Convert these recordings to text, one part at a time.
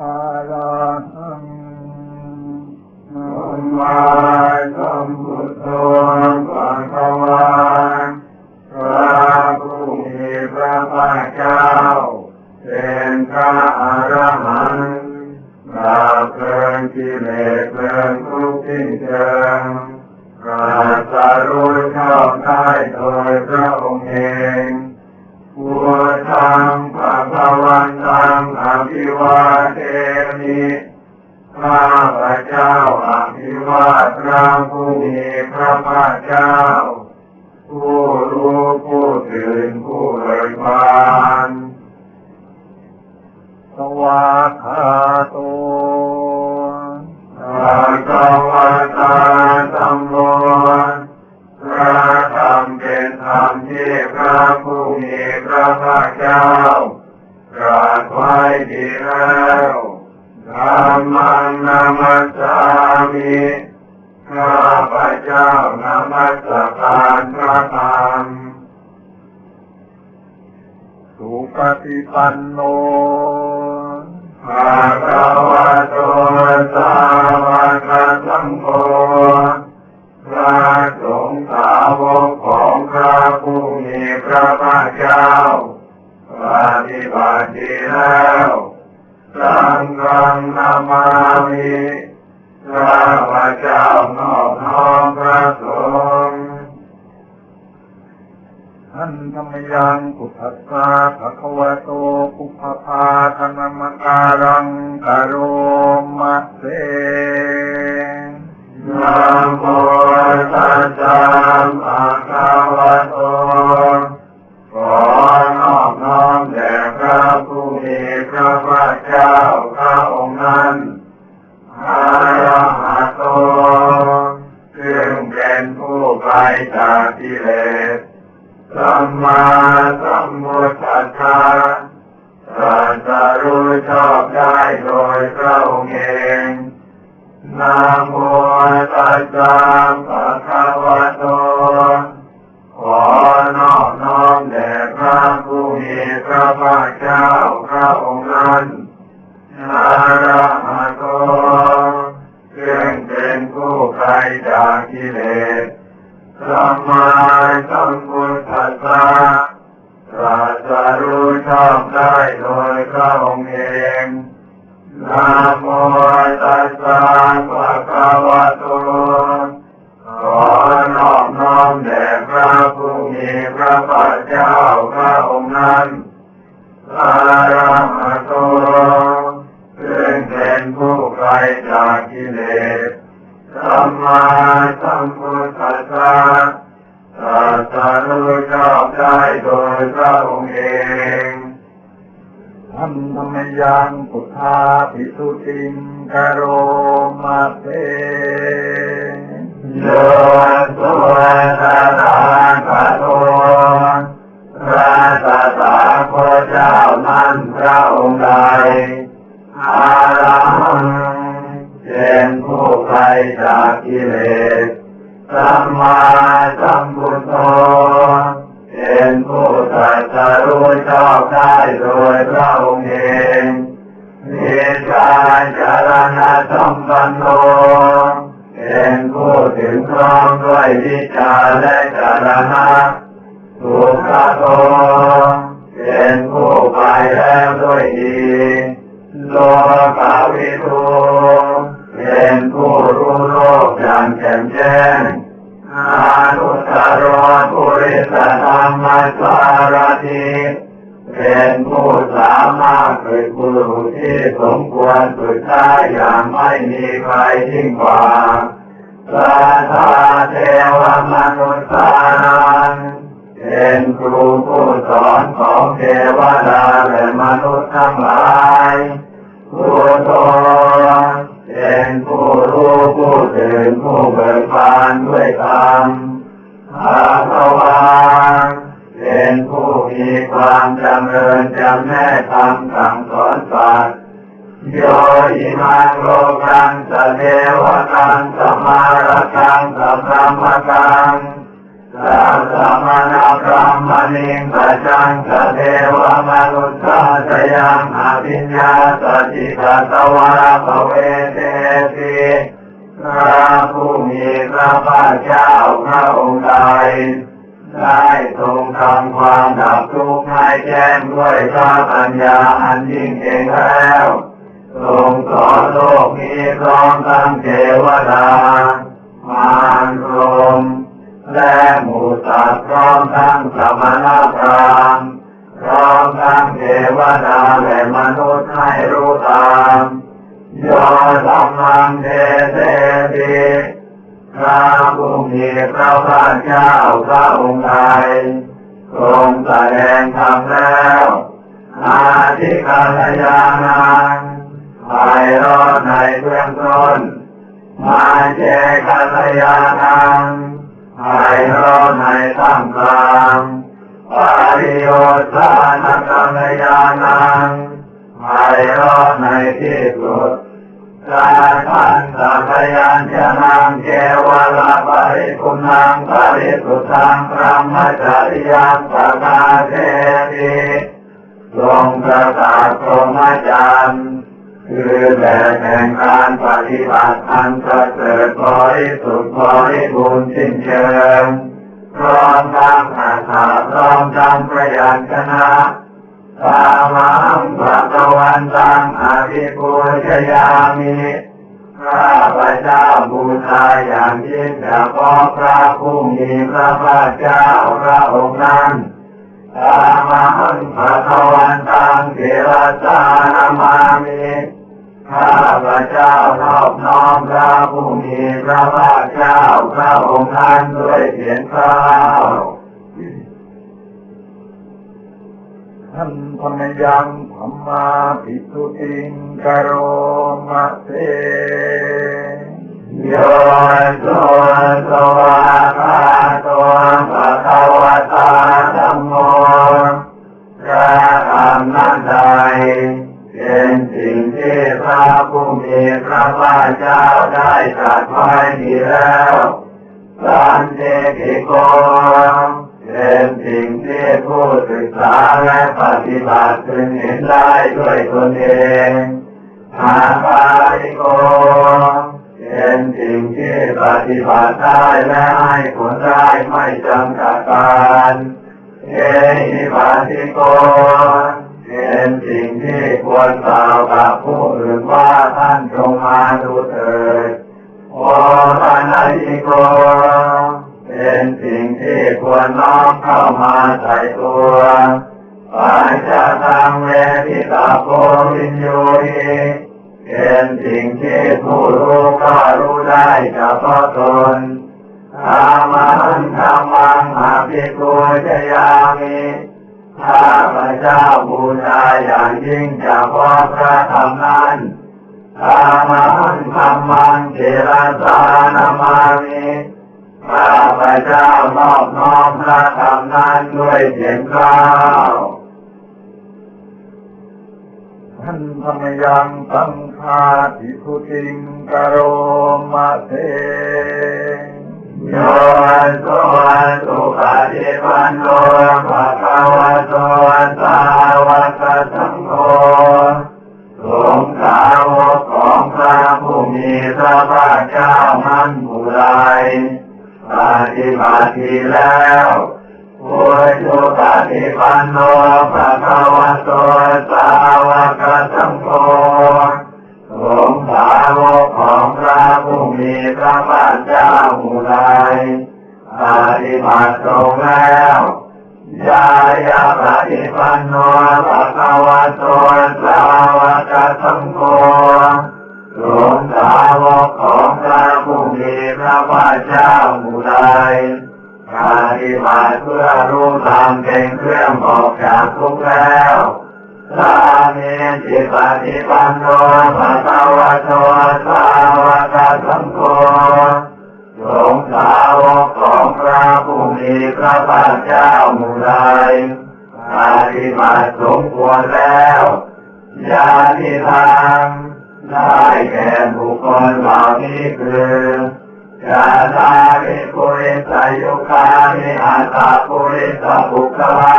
อะระหังสัมมาสัมพุทโธภะคะวาพระผู้มีพระภาคเจ้าเป็นพระอรหันต์ปราบเพลิงกิเลสเพลิงทุกข์สิ้นเชิงปราศรู้ชอบได้โดยพระองค์เองพุทธั งภวันตังอภิวาเทมิข้าพระเจ้าอภิวาทพระผู้มีพระภาคเจ้า ผู้รู้ผู้ตื่นผู้เบิกบานสวาคาโตพระกวาตาสัมโฆพระธรรมเป็นธรรมที่พระผู้มีพระภาคเจ้า ไว้ดีแล้วธรรมังนามัสสามิข้าพระเจ้านามัสการพระธรรมสุปฏิปันโนภะคะวะโตสาวกสังโฆพระสงฆ์สาวกของพระผู้มีพระภาคเจ้า ดีแล้วสังฆังนามามิข้าพระเจ้านอบน้อมพระสงฆ์ท่านธรรมยังพุทธัสสะภะคะวะโตปุพพาธนมการังกโรมะเสนะโมตัสสะภะคะวะโต เจ้าพระองค์นั้นอาระหะโตซึ่งเป็นผู้ไกลจากกิเลสสัมมาสัมพุทธัสสะตรัสรู้ชอบได้โดยพระองค์เองนะโมตัสสะภะคะวะโต ขอนอบน้อมแด่พระผู้มีพระภาคเจ้า พระองค์เองนะโมตัสสะภะคะวะโตขอนอบน้อมแด่พระผู้มีพระภาคเจ้าพระองค์นั้นอาระหะโตซึ่งเป็นผู้ไกลจากกิเลสสัมมาสัมพุทธัสสะตรัสรู้ชอบได้โดยพระองค์เอง ท่านธรรมยังพุทธาภิสุติงกโรมะเสโยสุตตาคาโตพระตถาโคเจ้านั้นพระองค์ใดอารังเป็นผู้ไกลจากกิเลสสัมมาสัม รู้ชอบได้โดยพระองค์เองมีการจารณะสัมปันโนเป็นผู้ถึงพร้อมด้วยวิชาและจารณะสุขโตเป็นผู้ไปแล้วด้วยดีโลกาวิทูเป็นผู้รู้โลกอย่างแจ่มแจ้งอานุต ปุริสธรรมสารติเป็นผู้สามารถฝึกบุรุษที่สมควรฝึกได้อย่างไม่มีใครยิ่งกว่าสัทธาเทวมนุษย์สานังเป็นครูผู้สอนของเทวดาและมนุษย์ทั้งหลายผู้โตเแนกธรรมสั่งสอนสัตว์โยอิมังโลกังสเทวกังสมารกังสัพรหมกังสัพพมณพรหมณิงปัจจังกเทวมนุสสาสยังอภิญญาสจิตตวะภเวเตติพระผู้มีพระภาคเจ้าพระองค์ใด ได้ทรงทำความดับทุกข์ให้แจ้งด้วยพระปัญญาอันยิ่งเก่งแล้วทรงสอนโลกนี้พร้อมทั้งเทวดา มารพรมและหมู่สัตว์พร้อมทั้งสมณพราหมณ์พร้อมทั้งเทวดาและมนุษย์ให้รู้ตามยอสัมมังเทเตติพระ ผู้มีพระภาคเจ้าพระองค์ใดทรงแสดงธรรมแล้วอาทิกาลยานังภายรอดในเบื้องต้น มาเจกัลยานังภายรอดในท่ามกลางปาริโยธานกัลยานังภายรอดในที่สุด การพันสัพยัญชนะเกวลาปริปุนังปริสุทธังพระมจริยังปะกาเทติทรงประกาศพรหมจรรย์คือแบบแห่งการปฏิบัติอันประเสริฐบริสุทธิ์บริบูรณ์สิ้นเชิงพร้อมทั้งอาสาพร้อมทั้งประยัญชนะ สามังพระตวันตังอภิปูชยามิข้าพระเจ้าบูชาอย่างยิ่งเฉพาะพระผู้มีพระภาคเจ้าพระองค์นั้นสามังพระตวันตังเทระสานามามิข้าพระเจ้านอบน้อมพระผู้มีพระภาคเจ้าพระองค์นั้นด้วยเสียงกล่า ท่านพมยังธรรมาปิสุติงกโรมะเสโยโสสวาคาโตภะคะวตาธัมโมพระธรรมนั้นใดเป็นสิ่งที่พระผู้มีพระภาคเจ้าได้ตรัสไว้ดีแล้วสันเจกิโก สิ่งที่ผู้ศึกษาและปฏิบัติพึงเห็นได้ด้วยตนเองอาปาริโกเป็นสิ่งที่ปฏิบัติได้และให้ผลได้ไม่จำกัดการเอหิปาติโกเป็นสิ่งที่ควรกล่าวกับผู้อื่นว่าท่านจงมาดูเถิดโอปานาติโก เป็นสิ่งที่ควรน้อมเข้ามาใส่ตัวปัญจทางเวทิตาโพวินโยหิเป็นสิ่งที่ผู้รู้ก็รู้ได้เฉพาะตนธรรมันธรรมังอาภิปุชยามิข้าพระเจ้าบูชาอย่างยิ่งเฉพาะพระธรรมนั้นธรรมันธรรมังเทระสานามามิข้ พระเจ้านอบน้อมพระธรรมนั้นด้วยเสียงกล่าวท่านพมยังสังฆาปิสุติงกโรมะเสโยโสสุปฏิปันโนภะคะวะโตสาวกสังโฆสงฆ์สาวกของพระผู้มีพระภาคเจ้ามันผู้ใด ปฏิบัติดีแล้วผู้สุปฏิปันโนภะคะวะโตสาวกสังโฆสงสาวกของพระผู้มีพระภาคเจ้าผู้ใดปฏิบัติตรงแล้วยายาปฏิปันโนภะคะวะโตสาวกสังโฆสงสาวกของพระผู้มีพระภาคเจ้าผู้ ใดปฏิบัติเพื่อรู้ธรรมเป็นเครื่องออกจากทุกข์แล้วสามีจิปฏิปันโนภะคะวะโตสาวกสังโฆสงฆ์สาวกของพระผู้มีพระภาคเจ้าหมู่ใดปฏิบัติสมควรแล้วญาติทางได้แก่บุคคลเหล่านี้คือ กาตาริปุริสยุคานิอัตาปุริสบุคลา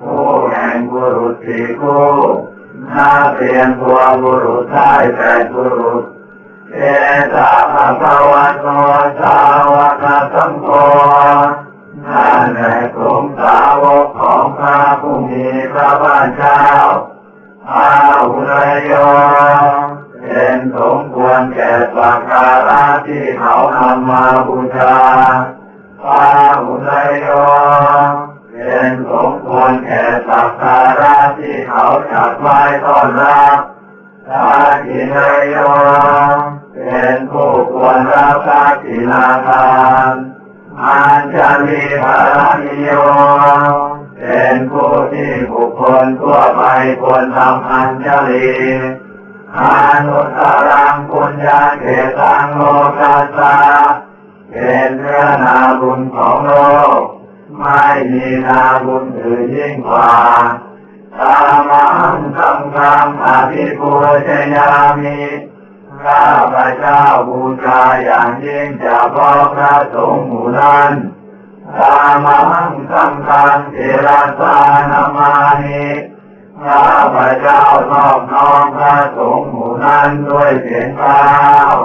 ผู้แห่งบุรุษสี่คู่น่าเปลี่ยนตัวบุรุษได้แต่บุรุษเอตาภะคะวะโตสาวกสังโฆนั่นแหละกลุ่มสาวกของพระผู้มีพระภาคเจ้าอาหุนยโย เป็นสมควรแก่สักการะที่เขานำมาบูชาอาหุนยโยเป็นสมควรแก่สักการะที่เขาจัดไว้ต้อนรับอาทินยโยเป็นผู้ควรรับสักกินาทานอัญชลีภาริโยเป็นผู้ที่บุคคลทั่วไปควรทำอัญชลี อนุตรังปุญญาเกตังโลกัสสะเป็นเนื้อนาบุญของโลก ไม่มีนาบุญอื่นยิ่งกว่าตามังคำคำอภิปูชยามิข้าพระเจ้าบูชาอย่างยิ่งจะพอพระสงฆ์หมู่นั้นตามังสังฆังเทระสานามานิ ข้าพระเจ้านอบน้อมพระสงฆ์หมู่นั้นด้วยเสียงกล่าว